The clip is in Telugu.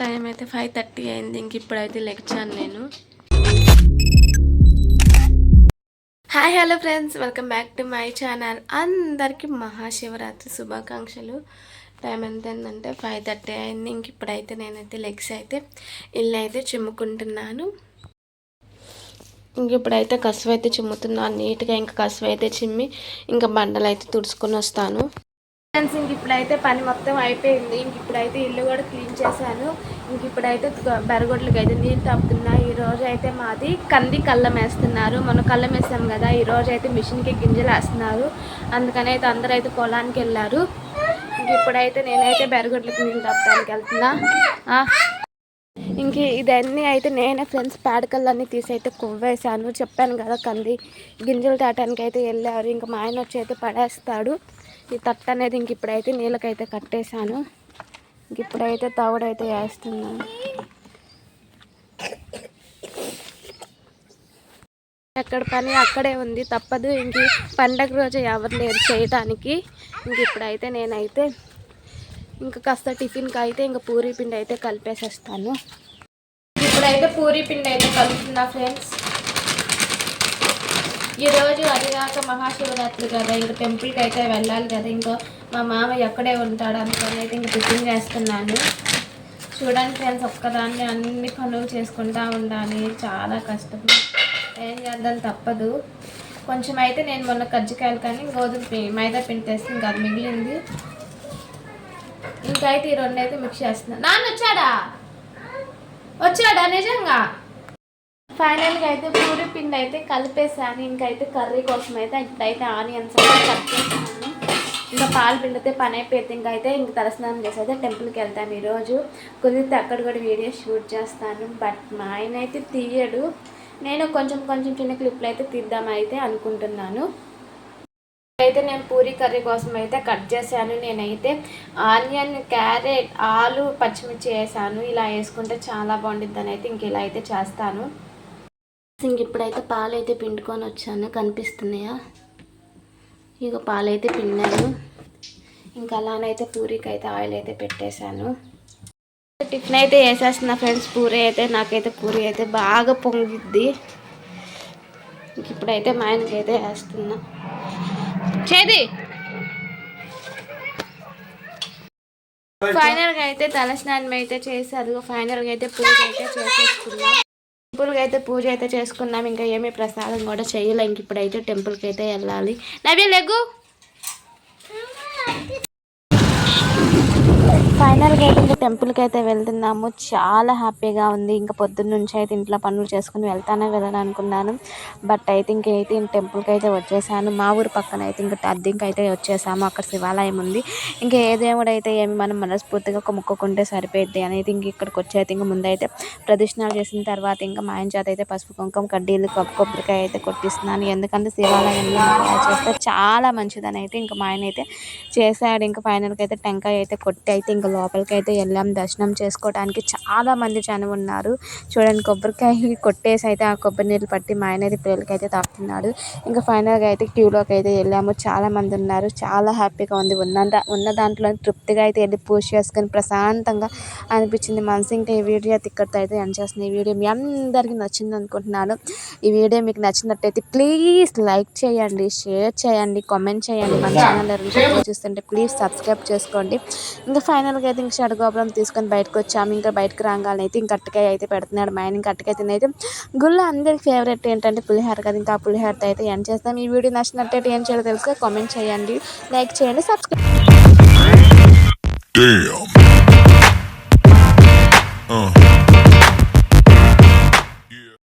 టైం అయితే ఫైవ్ థర్టీ అయింది. ఇంక ఇప్పుడైతే లెక్చాను నేను. Hi hello friends welcome back to my channel అందరికీ మహాశివరాత్రి శుభాకాంక్షలు. టైం ఎంత ఏంటంటే ఫైవ్ థర్టీ అయింది. ఇంక ఇప్పుడైతే నేనైతే లెగ్స్ అయితే ఇల్లు అయితే చిమ్ముకుంటున్నాను. ఇంక ఇప్పుడైతే కసువు అయితే చిమ్ముతున్నాను. నీట్గా ఇంకా కసువు అయితే చిమ్మి ఇంకా బండలు అయితే తుడుచుకొని వస్తాను. ఫ్రెండ్స్ ఇంక ఇప్పుడైతే పని మొత్తం అయిపోయింది. ఇంక ఇప్పుడైతే ఇల్లు కూడా క్లీన్ చేశాను. ఇంక ఇప్పుడైతే బెరగొడ్లకి అయితే నీళ్ళు తప్పుతున్నా. ఈ రోజు అయితే మాది కంది కళ్ళం వేస్తున్నారు. మనం కళ్ళం వేసాం కదా ఈ రోజు అయితే మిషన్కి గింజలు వేస్తున్నారు. అందుకని అయితే అందరూ అయితే పొలానికి వెళ్ళారు. ఇంక ఇప్పుడైతే నేనైతే బెరగొడ్లకి నీళ్ళు తప్పడానికి వెళ్తున్నా. ఇంక ఇదన్నీ అయితే నేనే ఫ్రెండ్స్ పేడకల్లన్నీ తీసి అయితే కొవ్వేశాను. చెప్పాను కదా కంది గింజలు తాటానికి అయితే వెళ్ళారు. ఇంకా మా ఆయన వచ్చి అయితే పడేస్తాడు. ఈ తట్ట అనేది ఇంక ఇప్పుడైతే నీళ్ళకైతే కట్టేశాను. ఇంక ఇప్పుడైతే తవుడైతే వేస్తున్నాను. ఎక్కడ పని అక్కడే ఉంది తప్పదు. ఇంక పండగ రోజు ఎవరు లేరు చేయటానికి. ఇంక ఇప్పుడైతే నేనైతే ఇంకా కాస్త టిఫిన్కి అయితే ఇంకా పూరీ పిండి అయితే కలిపేసేస్తాను. ఇప్పుడైతే పూరీ పిండి అయితే కలుపుతున్నా ఫ్రెండ్స్. ఈరోజు అదిగాక మహాశివరాత్రి కదా. ఇంకా టెంపుల్కి అయితే వెళ్ళాలి కదా. ఇంకా మా మామ ఎక్కడే ఉంటాడు అనుకొని అయితే ఇంకా టిఫిన్ చేస్తున్నాను. చూడండి ఫ్రెండ్స్ ఒక్కదాన్ని అన్ని పనులు చేసుకుంటా ఉండాలి. చాలా కష్టం. ఏం చేద్దాం? తప్పదు. కొంచెం అయితే నేను మొన్న కజ్జికాయలు కానీ గోధుమ మైదా పిండి తెస్తే ఇంకా అది మిగిలింది. ఇంకైతే అయితే ఈ రెండు అయితే మిక్స్ చేస్తున్నాను నాన్న వచ్చాడా? వచ్చాడా? నిజంగా? ఫైనల్గా అయితే పూరి పిండి అయితే కలిపేసాను. ఇంకైతే కర్రీ కోసం అయితే ఇప్పుడైతే ఆనియన్స్ అయితే కట్ చేసాను ఇంకా పాలు పిండితే పని అయిపోయింది. ఇంకా అయితే ఇంక తలస్నానం చేసి అయితే టెంపుల్కి వెళ్తాను ఈరోజు. కుదిరితే అక్కడ కూడా వీడియో షూట్ చేస్తాను. బట్ మా ఆయన అయితే తీయడు. నేను కొంచెం కొంచెం చిన్న క్లిప్లు అయితే తీద్దామైతే అనుకుంటున్నాను. అయితే నేను పూరి కర్రీ కోసం అయితే కట్ చేశాను. నేనైతే ఆనియన్ క్యారెట్ ఆలు పచ్చిమిర్చి వేసాను. ఇలా వేసుకుంటే చాలా బాగుంటుంది అని అయితే ఇంక ఇలా అయితే చేస్తాను. ఇంక ఇప్పుడైతే పాలు అయితే పిండుకొని వచ్చాను. కనిపిస్తున్నాయా? ఇక పాలైతే పిండాను. ఇంకా అలానైతే పూరికి అయితే ఆయిల్ అయితే పెట్టేశాను. టిఫిన్ అయితే వేసేస్తున్నా ఫ్రెండ్స్. పూరి అయితే నాకైతే పూరి అయితే బాగా పొంగిద్ది. ఇంక ఇప్పుడైతే మా ఆయనకి అయితే వేస్తున్నా. చేది! ఫైనల్గా అయితే తలస్నానం అయితే చేసి అదిగో ఫైనల్గా అయితే పూజ అయితే చేసేసుకున్నాం సింపుల్గా అయితే పూజ అయితే చేసుకున్నాం. ఇంకా ఏమీ ప్రసాదం కూడా చేయలే. ఇంక ఇప్పుడైతే టెంపుల్కి అయితే వెళ్ళాలి. నవ్య లెగ్గు! ఫైనల్గా అయితే ఇంకా టెంపుల్కి అయితే వెళ్తున్నాము. చాలా హ్యాపీగా ఉంది. ఇంకా పొద్దున్న నుంచి అయితే ఇంట్లో పనులు చేసుకుని వెళ్తానే వెళ్ళను అనుకున్నాను. బట్ అయితే ఇంకైతే టెంపుల్కి అయితే వచ్చేసాను. మా ఊరు పక్కన అయితే ఇంకా అద్దెంకి అయితే వచ్చేసాము. అక్కడ శివాలయం ఉంది. ఇంకా ఏ దేవుడు అయితే ఏమి మనం మనస్ఫూర్తిగా ఒక మొక్కుకుంటే సరిపోద్ది అనేది ఇంక ఇక్కడికి వచ్చి అయితే ఇంకా ముందైతే ప్రదక్షిణాలు చేసిన తర్వాత ఇంకా మా ఆయన చేత అయితే పసుపు కుంకుమ కడ్డీలు కొబ్బరికాయ అయితే కొట్టిస్తున్నాను. ఎందుకంటే శివాలయంలో చేస్తే చాలా మంచిదని అయితే ఇంకా మా ఆయన అయితే చేశాడు. ఇంకా ఫైనల్కి అయితే టెంకాయ అయితే కొట్టి అయితే ఇంకా లోపలికి అయితే వెళ్ళాం. దర్శనం చేసుకోవడానికి చాలా మంది జనం ఉన్నారు. చూడండి కొబ్బరికాయ కొట్టేసి అయితే ఆ కొబ్బరి నీళ్ళు పట్టి మా ఆయన అయితే పిల్లలకి అయితే తాగుతున్నాడు. ఇంకా ఫైనల్గా అయితే క్యూలోకి అయితే వెళ్ళాము. చాలా మంది ఉన్నారు. చాలా హ్యాపీగా ఉంది. ఉన్న ఉన్న దాంట్లో తృప్తిగా అయితే వెళ్ళి పూజ చేసుకొని ప్రశాంతంగా అనిపించింది. మనసు ఇంకా ఈ వీడియో అయితే ఇక్కడితో అయితే ఎండ్ చేస్తుంది. ఈ వీడియో మీ అందరికీ నచ్చింది అనుకుంటున్నాను. ఈ వీడియో మీకు నచ్చినట్టయితే ప్లీజ్ లైక్ చేయండి షేర్ చేయండి కామెంట్ చేయండి. మన ఛానల్ చూస్తుంటే ప్లీజ్ సబ్స్క్రైబ్ చేసుకోండి. ఇంకా ఫైనల్గా అయితే ఇంకా షడగోపురం తీసుకొని బయటకు వచ్చాము. ఇంకా బయటకు రాగానే అయితే ఇంకా అట్టకాయ అయితే పెడుతున్నాడు మా ఆయన. ఇంకా అట్టకాయ తినైతే గుళ్ళో అందరికి ఫేవరెట్ ఏంటంటే పులిహోర కదా. ఇంకా ఆ పులిహోరతో అయితే ఏం చేస్తాం. ఈ వీడియో నచ్చినట్టయితే ఏం చేయాలో తెలుసుకో కామెంట్ చేయండి లైక్ చేయండి సబ్స్క్రైబ్